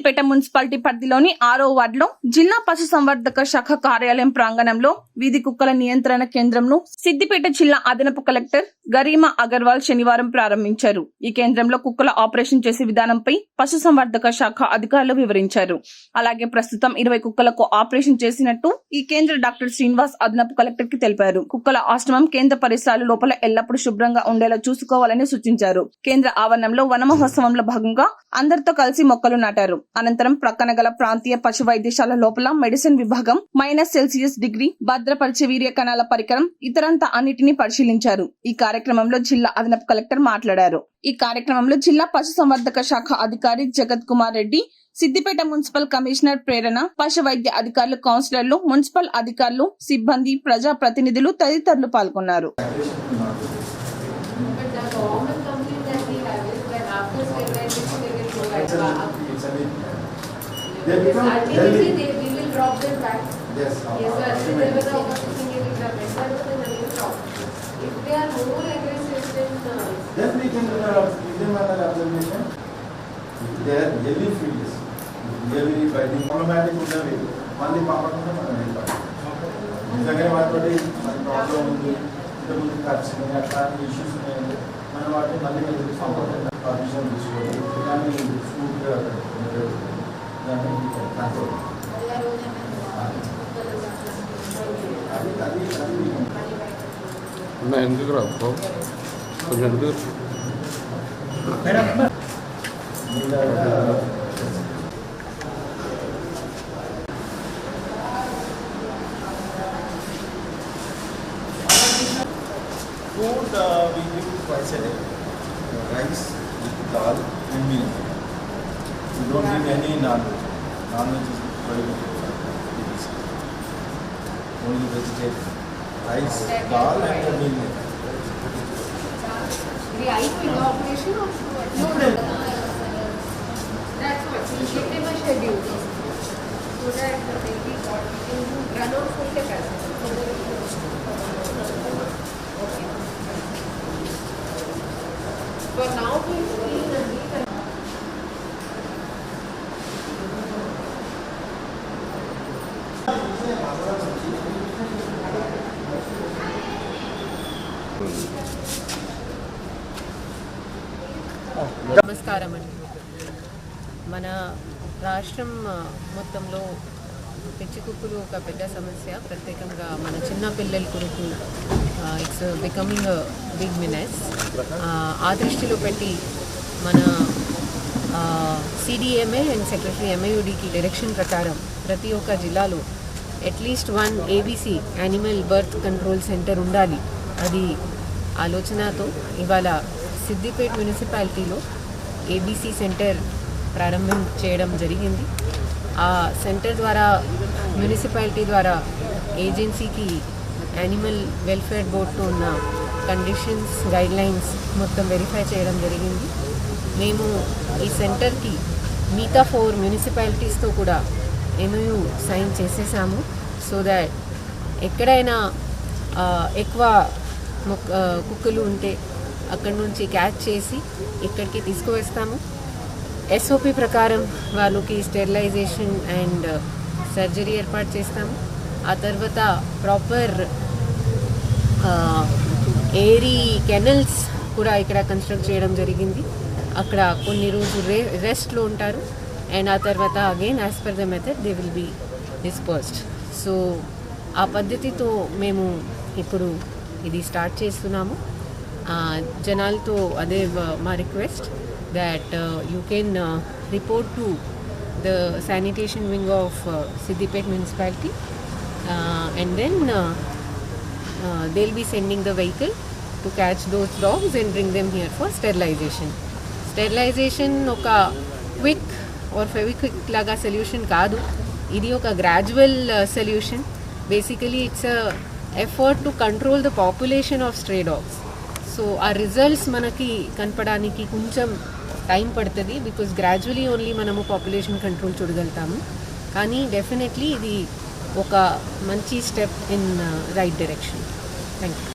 Siddipet municipality పరిధిలోని ఆరో వార్డులో జిల్లా పశుసంవర్ధక శాఖ కార్యాలయం ప్రాంగణంలో వీధి కుక్కల నియంత్రణ కేంద్రంను సిద్దిపేట జిల్లా అదనపు కలెక్టర్ గరీమా అగర్వాల్ శనివారం ప్రారంభించారు. ఈ కేంద్రంలో కుక్కల ఆపరేషన్ చేసే విధానంపై పశుసంవర్ధక శాఖ అధికారులు వివరించారు. అలాగే ప్రస్తుతం ఇరవై కుక్కలకు ఆపరేషన్ చేసినట్టు ఈ కేంద్ర డాక్టర్ శ్రీనివాస్ అదనపు కలెక్టర్కి తెలిపారు. కుక్కల ఆశ్రమం కేంద్ర పరిసరాలు లోపల ఎల్లప్పుడూ శుభ్రంగా ఉండేలా చూసుకోవాలని సూచించారు. కేంద్ర ఆవరణంలో వన మహోత్సవంలో భాగంగా అందరితో కలిసి మొక్కలు నాటారు. అనంతరం ప్రక్కన గల ప్రాంతీయ పశు వైద్యశాల లోపల మెడిసిన్ విభాగం మైనస్ సెల్సియస్ డిగ్రీ భద్రపరిచే వీర్య కణాల పరికరం ఇతరంతా అన్నిటిని పరిశీలించారు. ఈ కార్యక్రమంలో జిల్లా అదనపు కలెక్టర్ మాట్లాడారు. ఈ కార్యక్రమంలో జిల్లా పశు సంవర్ధక శాఖ అధికారి జగత్ కుమార్ రెడ్డి సిద్దిపేట మున్సిపల్ కమిషనర్ ప్రేరణ పశు వైద్య అధికారులు కౌన్సిలర్లు మున్సిపల్ అధికారులు సిబ్బంది ప్రజా ప్రతినిధులు తదితరులు పాల్గొన్నారు. But the common complaint that we have is that after sterilization, they will go back. It's a bit. They become Ultimately, healthy. they, we will drop them back. Yes. Yes, sir. If there was a opportunity, we will drop them back, but then we will drop. If they are more aggressive, then, uh, Then we can uh, give them another observation. They are really furious. Really fighting. Problematic ఉన్నవి మళ్ళీ పంపకుండా మనం వెళ్ళాలి నిజంగా వాటితోటి మన problem ఉంది ఇంతకుముందు ఖర్చు ఉన్నాయి అట్లా ఇష్యూస్ ఉన్నాయండి మనం వాటిని మళ్ళీ వెళ్ళి పంపకుండా పర్మిషన్ దాన్ని స్మూత్గా దాన్ని కంట్రోల్ ఎందుకు రా కొంచెం ఎందుకు? Food uh, we give twice a day. Rice, with dal, and meal. We don't give any non-veg. Non-veg is very good. It is. Only vegetarian. Rice, dal, and the meal. the ice will operation or? No. That's what, we give them a schedule. So that will be got, do run on నమస్కారం అండి మన రాష్ట్రం మొత్తంలో పిచ్చి కుక్కలు ఒక పెద్ద సమస్య. ప్రత్యేకంగా మన చిన్న పిల్లల కొరకు ఇట్స్ బికమింగ్ బిగ్ మినెస్ ఆ దృష్టిలో పెట్టి మన సిడిఎంఏ అండ్ సెక్రటరీ ఎంఐయుడికి డైరెక్షన్ ప్రకారం ప్రతి ఒక్క జిల్లాలో at least one ABC animal birth control centre ఉండాలి. అది ఆలోచనతో ఇవాళ సిద్దిపేట్ మున్సిపాలిటీలో ఏబీసీ సెంటర్ ప్రారంభం చేయడం జరిగింది. ఆ సెంటర్ ద్వారా మున్సిపాలిటీ ద్వారా ఏజెన్సీకి యానిమల్ వెల్ఫేర్ బోర్డుతో ఉన్న కండిషన్స్ గైడ్లైన్స్ మొత్తం వెరిఫై చేయడం జరిగింది. మేము ఈ సెంటర్కి మిగతా ఫోర్ మున్సిపాలిటీస్తో కూడా ఎంఓయూ సైన్ చేసేసాము. సో దాట్ ఎక్కడైనా ఎక్కువ కుక్కలు ఉంటే అక్కడి నుంచి క్యాచ్ చేసి ఇక్కడికి తీసుకువస్తాము. ఎస్ఓపి ప్రకారం వాళ్ళకి స్టెరిలైజేషన్ అండ్ uh, సర్జరీ ఏర్పాటు చేస్తాము. ఆ తర్వాత ప్రాపర్ uh, ఏరీ కెనల్స్ కూడా ఇక్కడ కన్స్ట్రక్ట్ చేయడం జరిగింది. అక్కడ కొన్ని రోజులు రే రెస్ట్లో ఉంటారు. అండ్ ఆ తర్వాత again as per the method they will be dispersed. So ఆ పద్ధతితో మేము ఇప్పుడు ఇది స్టార్ట్ చేస్తున్నాము. ఆ, జనాలతో అదే వ- మా request that uh, you can uh, report to the sanitation wing of uh, Siddipet municipality uh, and then uh, uh, they'll be sending the vehicle to catch those dogs and bring them here for sterilization. Sterilization ఒక quick are Fevikwik లాగా solution కాదు ఇది ఒక gradual solution basically it's effort to control the population of stray dogs So ఆ results మనకి కనపడానికి కొంచెం time పడుతుంది బికాస్ గ్రాడ్యువలీ ఓన్లీ మనము పాపులేషన్ కంట్రోల్ చూడగలుగుతాము. కానీ డెఫినెట్లీ ఇది ఒక మంచి step in right direction thank you